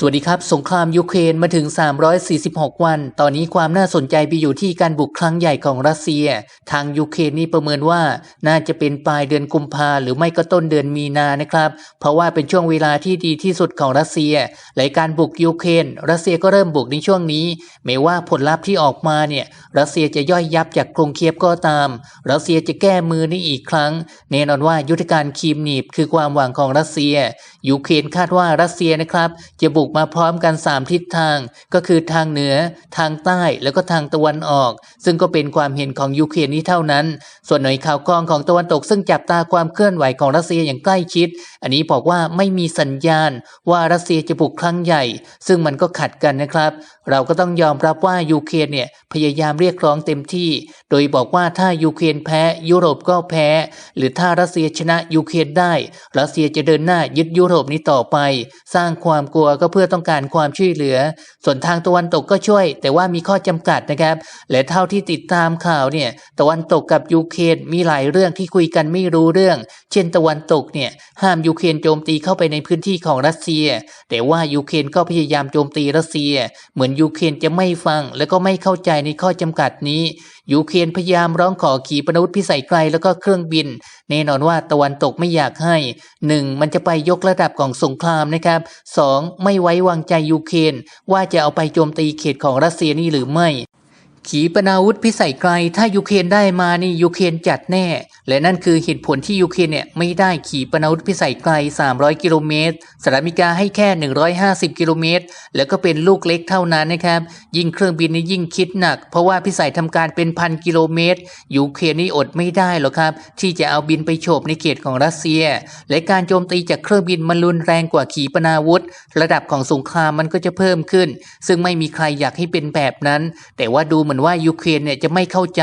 สวัสดีครับ สงครามยูเครนมาถึง 346 วัน ตอนนี้ความน่าสนใจไปอยู่ที่การบุกครั้งใหญ่ของรัสเซีย ทางยูเครนนี่ประเมินว่าน่าจะเป็นปลายเดือนกุมภาหรือไม่ก็ต้นเดือนมีนานะครับ เพราะว่าเป็นช่วงเวลาที่ดีที่สุดของรัสเซียและการบุกยูเครนรัสเซียก็เริ่มบุกในช่วงนี้ไม่ว่าผลลัพธ์ที่ออกมาเนี่ยรัสเซียจะย่อยยับจากกรุงเคียบก็ตาม รัสเซียจะแก้มือนี้อีกครั้งแน่นอนว่ายุทธการคีมหนีบคือความหวังของรัสเซียยูเครนคาดว่ารัสเซียนะครับจะบุกมาพร้อมกัน3ทิศทาง ก็คือทางเหนือ ทางใต้แล้วก็ทางตะวันออก ซึ่งก็เป็นความเห็นของยูเครนนี้เท่านั้น ส่วนหน่วยข่าวกรองของตะวันตก ซึ่งจับตาความเคลื่อนไหวของรัสเซียอย่างใกล้ชิด อันนี้บอกว่าไม่มีสัญญาณว่ารัสเซียจะบุกครั้งใหญ่ ซึ่งมันก็ขัดกันนะครับ เราก็ต้องยอมรับว่ายูเครนเนี่ยพยายามเรียกร้องเต็มที่ โดยบอกว่าถ้ายูเครนแพ้ยุโรปก็แพ้ หรือถ้ารัสเซียชนะยูเครนได้ รัสเซียจะเดินหน้ายึดยุโรปนี้ต่อไป สร้างความกลัวก็เพื่อื่อต้องการความช่วยเหลือ ส่วนทางตะวันตกก็ช่วย แต่ว่ามีข้อจำกัดนะครับ และเท่าที่ติดตามข่าวเนี่ยตะวันตกกับยูเครนมีหลายเรื่องที่คุยกันไม่รู้เรื่อง เช่นตะวันตกเนี่ยห้ามยูเครนโจมตีเข้าไปในพื้นที่ของรัสเซีย แต่ว่ายูเครนก็พยายามโจมตีรัสเซีย เหมือนยูเครนจะไม่ฟัง และก็ไม่เข้าใจในข้อจำกัดนี้ ยูเครนพยายามร้องขอขีปนาวุธพิสัยไกลแล้วก็เครื่องบิน แน่นอนว่าตะวันตกไม่อยากให้ 1. มันจะไปยกระดับของสงครามนะครับ 2. ไม่ไว้วางใจยูเครนว่าจะเอาไปโจมตีเขตของรัสเซียนี่หรือไม่ ขีปนาวุธพิสัยไกล ถ้ายูเครนได้มานี่ยูเครนจัดแน่ และนั่นคือเหตุผลที่ยูเครนเนี่ยไม่ได้ขีปนาวุธพิสัยไกล 300 กิโลเมตรสหรัฐอเมริกาให้แค่ 150 กิโลเมตร แล้วก็เป็นลูกเล็กเท่านั้นนะครับ ยิ่งเครื่องบินนี่ยิ่งคิดหนัก เพราะว่าพิสัยทำการเป็นพันกิโลเมตรยูเครนนี่อดไม่ได้หรอกครับ ที่จะเอาบินไปโฉบในเขตของรัสเซีย และการโจมตีจากเครื่องบินมันรุนแรงกว่าขีปนาวุธ ระดับของสงครามมันก็จะเพิ่มขึ้น ซึ่งไม่มีใครอยากให้เป็นแบบนั้น แต่ว่าดูเหมือนว่ายูเครนเนี่ยจะไม่เข้าใจ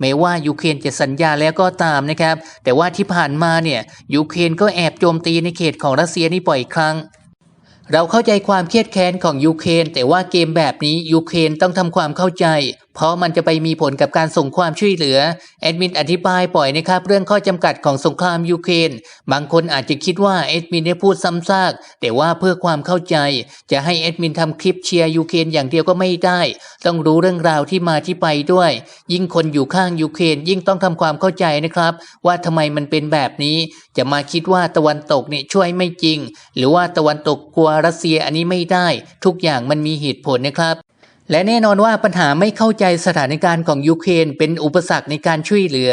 แม้ว่ายูเครนจะสัญญาแล้วก็ตามนะครับ แต่ว่าที่ผ่านมาเนี่ยยูเครนก็แอบโจมตีในเขตของรัสเซียนี่บ่อยครั้งเราเข้าใจความเครียดแค้นของยูเครนแต่ว่าเกมแบบนี้ยูเครนต้องทำความเข้าใจเพราะมันจะไปมีผลกับการส่งความช่วยเหลือ แอดมินอธิบายปล่อยนะครับเรื่องข้อจำกัดของสงครามยูเครน บางคนอาจจะคิดว่าแอดมินได้พูดซ้ำซาก แต่ว่าเพื่อความเข้าใจ จะให้แอดมินทำคลิปเชียร์ยูเครนอย่างเดียวก็ไม่ได้ ต้องรู้เรื่องราวที่มาที่ไปด้วย ยิ่งคนอยู่ข้างยูเครนยิ่งต้องทำความเข้าใจนะครับ ว่าทำไมมันเป็นแบบนี้ จะมาคิดว่าตะวันตกเนี่ยช่วยไม่จริง หรือว่าตะวันตกกลัวรัสเซียอันนี้ไม่ได้ ทุกอย่างมันมีเหตุผลนะครับ และแน่นอนว่าปัญหาไม่เข้าใจสถานการณ์ของยูเครนเป็นอุปสรรคในการช่วยเหลือ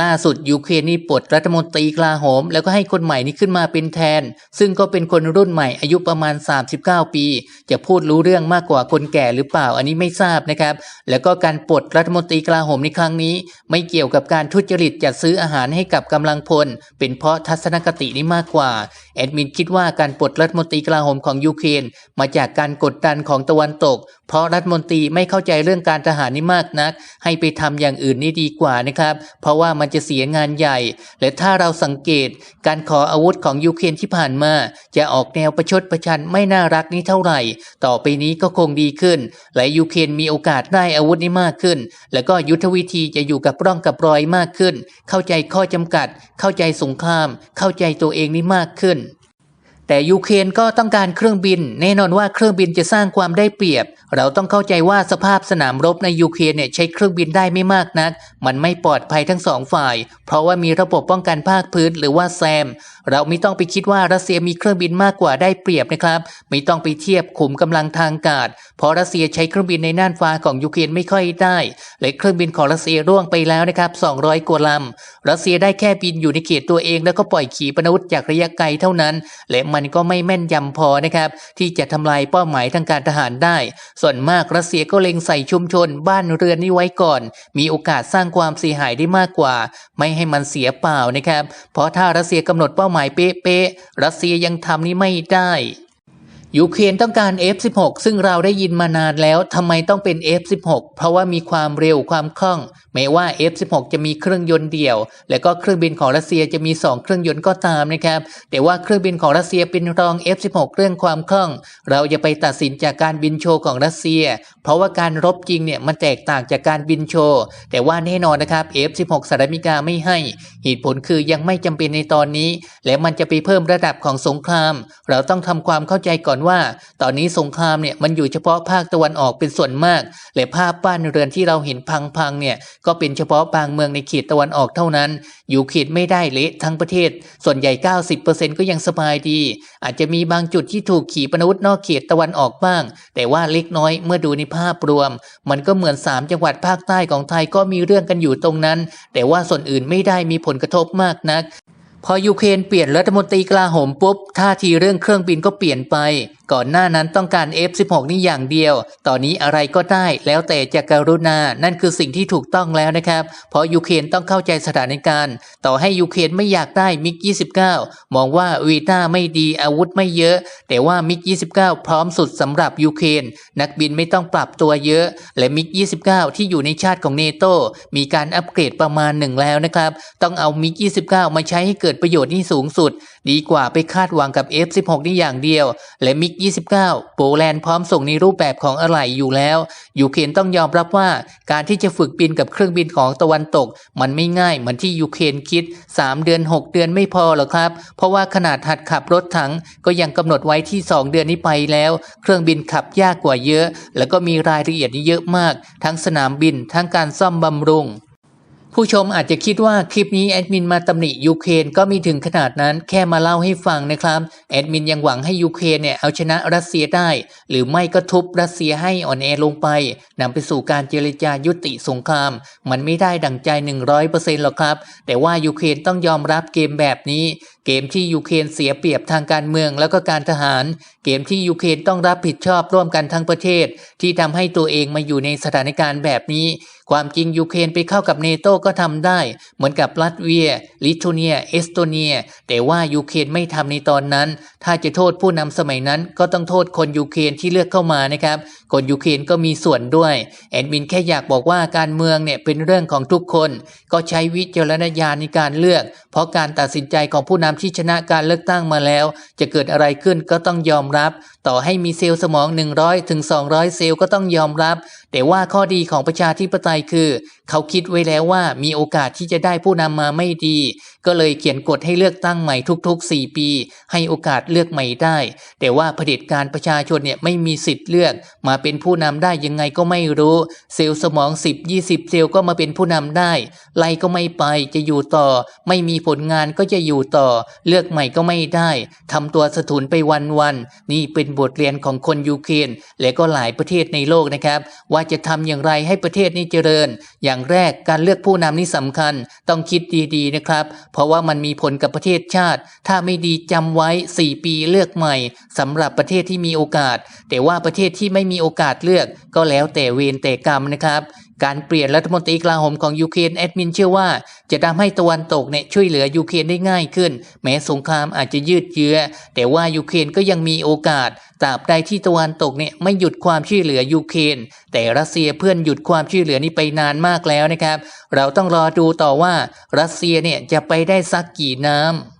ล่าสุดยูเครนนี่ปลดรัฐมนตรีกลาโหม แล้วก็ให้คนใหม่นี้ขึ้นมาเป็นแทน ซึ่งก็เป็นคนรุ่นใหม่อายุประมาณ 39 ปี จะพูดรู้เรื่องมากกว่าคนแก่หรือเปล่าอันนี้ไม่ทราบนะครับ แล้วก็การปลดรัฐมนตรีกลาโหมในครั้งนี้ ไม่เกี่ยวกับการทุจริตจัดซื้ออาหารให้กับกำลังพล เป็นเพราะทัศนคตินี้มากกว่าแอดมินคิดว่าการปลดรัฐมนตรีกลาโหมของยูเครนมาจากการกดดันของตะวันตก เพราะรัฐมนตรีไม่เข้าใจเรื่องการทหารนี่มากนัก ให้ไปทำอย่างอื่นนี่ดีกว่านะครับ เพราะว่ามันจะเสียงานใหญ่ และถ้าเราสังเกตการขออาวุธของยูเครนที่ผ่านมา จะออกแนวประชดประชันไม่น่ารักนี้เท่าไหร่ ต่อไปนี้ก็คงดีขึ้น และยูเครนมีโอกาสได้อาวุธนี้มากขึ้น แล้วก็ยุทธวิธีจะอยู่กับร่องกับรอยมากขึ้น เข้าใจข้อจำกัด เข้าใจสงคราม เข้าใจตัวเองนี่มากขึ้น แต่ยูเครนก็ต้องการเครื่องบิน แน่นอนว่าเครื่องบินจะสร้างความได้เปรียบ เราต้องเข้าใจว่าสภาพสนามรบในยูเครนเนี่ยใช้เครื่องบินได้ไม่มากนัก มันไม่ปลอดภัยทั้งสองฝ่าย เพราะว่ามีระบบป้องกันภาคพื้นหรือว่าแซม เราไม่ต้องไปคิดว่ารัสเซียมีเครื่องบินมากกว่าได้เปรียบนะครับ ไม่ต้องไปเทียบขุมกำลังทางอากาศ เพราะรัสเซียใช้เครื่องบินในน่านฟ้าของยูเครนไม่ค่อยได้และเครื่องบินของรัสเซียร่วงไปแล้วนะครับ200 กว่าลำรัสเซียได้แค่บินอยู่ในเขตตัวเองแล้วก็ปล่อยขีปนาวุธจากระยะไกลเท่านั้น และมันก็ไม่แม่นยำพอนะครับที่จะทำลายเป้าหมายทางการทหารได้ ส่วนมากรัสเซียก็เล็งใส่ชุมชนบ้านเรือนนี้ไว้ก่อน มีโอกาสสร้างความเสียหายได้มากกว่า ไม่ให้มันเสียเปล่านะครับ เพราะถ้ารัสเซียกำหนดเป้าหมายเป๊ะๆรัสเซียยังทำนี้ไม่ได้ยูเครนต้องการ F16 ซึ่งเราได้ยินมานานแล้วทำไมต้องเป็น F16 เพราะว่ามีความเร็วความคล่องแม้ว่า F16 จะมีเครื่องยนต์เดี่ยว และก็เครื่องบินของรัสเซียจะมี 2 เครื่องยนต์ก็ตามนะครับ แต่ว่าเครื่องบินของรัสเซียเป็นรอง F16 เรื่องความคล่อง เราจะไปตัดสินจากการบินโชว์ของรัสเซีย เพราะว่าการรบจริงเนี่ยมันแตกต่างจากการบินโชว์ แต่ว่าแน่นอนนะครับ F16 สหรัฐอเมริกาไม่ให้ เหตุผลคือยังไม่จำเป็นในตอนนี้ และมันจะไปเพิ่มระดับของสงคราม เราต้องทำความเข้าใจก่อนว่า ตอนนี้สงครามเนี่ยมันอยู่เฉพาะภาคตะวันออกเป็นส่วนมาก และภาพบ้านเรือนที่เราเห็นพังๆเนี่ยก็เป็นเฉพาะบางเมืองในเขตตะวันออกเท่านั้น อยู่เขตไม่ได้เละทั้งประเทศ ส่วนใหญ่ 90%ก็ยังสบายดี อาจจะมีบางจุดที่ถูกขีปนาวุธนอกเขตตะวันออกบ้าง แต่ว่าเล็กน้อยเมื่อดูในภาพรวม มันก็เหมือน 3 จังหวัดภาคใต้ของไทยก็มีเรื่องกันอยู่ตรงนั้น แต่ว่าส่วนอื่นไม่ได้มีผลกระทบมากนัก พอยูเครนเปลี่ยนรัฐมนตรีกลาโหมปุ๊บท่าทีเรื่องเครื่องบินก็เปลี่ยนไป ก่อนหน้านั้นต้องการ F16 นี่อย่างเดียว ตอนนี้อะไรก็ได้แล้วแต่จะกรุณา นั่นคือสิ่งที่ถูกต้องแล้วนะครับ เพราะยูเครนต้องเข้าใจสถานการณ์ ต่อให้ยูเครนไม่อยากได้มิก 29 มองว่าวีต้าไม่ดีอาวุธไม่เยอะ แต่ว่ามิก 29 พร้อมสุดสำหรับยูเครนนักบินไม่ต้องปรับตัวเยอะ และมิก 29 ที่อยู่ในชาติของเนโตมีการอัปเกรดประมาณหนึ่งแล้วนะครับ ต้องเอามิก 29 มาใช้ให้เกิดประโยชน์ที่สูงสุด ดีกว่าไปคาดหวังกับ F16 นี่อย่างเดียว และมิก29 โปแลนด์พร้อมส่งในรูปแบบของอะไหล่อยู่แล้ว ยูเครนต้องยอมรับว่าการที่จะฝึกบินกับเครื่องบินของตะวันตก มันไม่ง่ายเหมือนที่ยูเครนคิด 3 เดือน 6 เดือนไม่พอหรอกครับ เพราะว่าขนาดหัดขับรถถังก็ยังกำหนดไว้ที่ 2 เดือนนี้ไปแล้ว เครื่องบินขับยากกว่าเยอะ แล้วก็มีรายละเอียดนี่เยอะมาก ทั้งสนามบินทั้งการซ่อมบำรุง ผู้ชมอาจจะคิดว่าคลิปนี้แอดมินมาตำหนิยูเครนก็มีถึงขนาดนั้นแค่มาเล่าให้ฟังนะครับแอดมินยังหวังให้ยูเครนเนี่ยเอาชนะรัสเซียได้ หรือไม่ก็ทุบรัสเซียให้อ่อนแอลงไปนำไปสู่การเจรจายุติสงคราม มันไม่ได้ดังใจ 100%หรอกครับ แต่ว่ายูเครนต้องยอมรับเกมแบบนี้เกมที่ยูเครนเสียเปรียบทางการเมืองแล้วก็การทหาร เกมที่ยูเครนต้องรับผิดชอบร่วมกันทั้งประเทศ ที่ทำให้ตัวเองมาอยู่ในสถานการณ์แบบนี้ ความจริงยูเครนไปเข้ากับเนโตก็ทำได้ เหมือนกับลัตเวีย ลิทัวเนีย เอสโตเนีย แต่ว่ายูเครนไม่ทำในตอนนั้น ถ้าจะโทษผู้นำสมัยนั้นก็ต้องโทษคนยูเครนที่เลือกเข้ามานะครับ คนยูเครนก็มีส่วนด้วยแอดมินแค่อยากบอกว่าการเมืองเนี่ยเป็นเรื่องของทุกคน ก็ใช้วิจารณญาณในการเลือก เพราะการตัดสินใจของผู้นำที่ชนะการเลือกตั้งมาแล้ว จะเกิดอะไรขึ้นก็ต้องยอมรับต่อให้มีเซลล์สมอง 100ถึง200 เซลล์ก็ต้องยอมรับ แต่ว่าข้อดีของประชาธิปไตยคือ เขาคิดไว้แล้วว่ามีโอกาสที่จะได้ผู้นำมาไม่ดี ก็เลยเขียนกฎให้เลือกตั้งใหม่ทุกๆ 4 ปี ให้โอกาสเลือกใหม่ได้ แต่ว่าเผด็จการประชาชนเนี่ยไม่มีสิทธิ์เลือก มาเป็นผู้นำได้ยังไงก็ไม่รู้ เซลล์สมอง 10 20 เซลล์ก็มาเป็นผู้นำได้ ไล่ก็ไม่ไปจะอยู่ต่อ ไม่มีผลงานก็จะอยู่ต่อ เลือกใหม่ก็ไม่ได้ทำตัวสะทุนไปวันๆนี่เป็นบทเรียนของคนยูเครนและก็หลายประเทศในโลกนะครับ ว่าจะทำอย่างไรให้ประเทศนี้เจริญ อย่างแรกการเลือกผู้นำนี่สำคัญ ต้องคิดดีๆนะครับ เพราะว่ามันมีผลกับประเทศชาติ ถ้าไม่ดีจำไว้ 4 ปีเลือกใหม่สำหรับประเทศที่มีโอกาส แต่ว่าประเทศที่ไม่มีโอกาสเลือก ก็แล้วแต่เวรแต่กรรมนะครับ การเปลี่ยนรัฐมนตรีกลาโหมของยูเครนแอดมินเชื่อว่า จะทำให้ตะวันตกเนี่ยช่วยเหลือยูเครนได้ง่ายขึ้น แม้สงครามอาจจะยืดเยื้อ แต่ว่ายูเครนก็ยังมีโอกาสตราบใดที่ตะวันตกเนี่ยไม่หยุดความช่วยเหลือยูเครนแต่รัสเซียเพื่อนหยุดความช่วยเหลือนี้ไปนานมากแล้วนะครับ เราต้องรอดูต่อว่ารัสเซียเนี่ยจะไปได้สักกี่น้ำ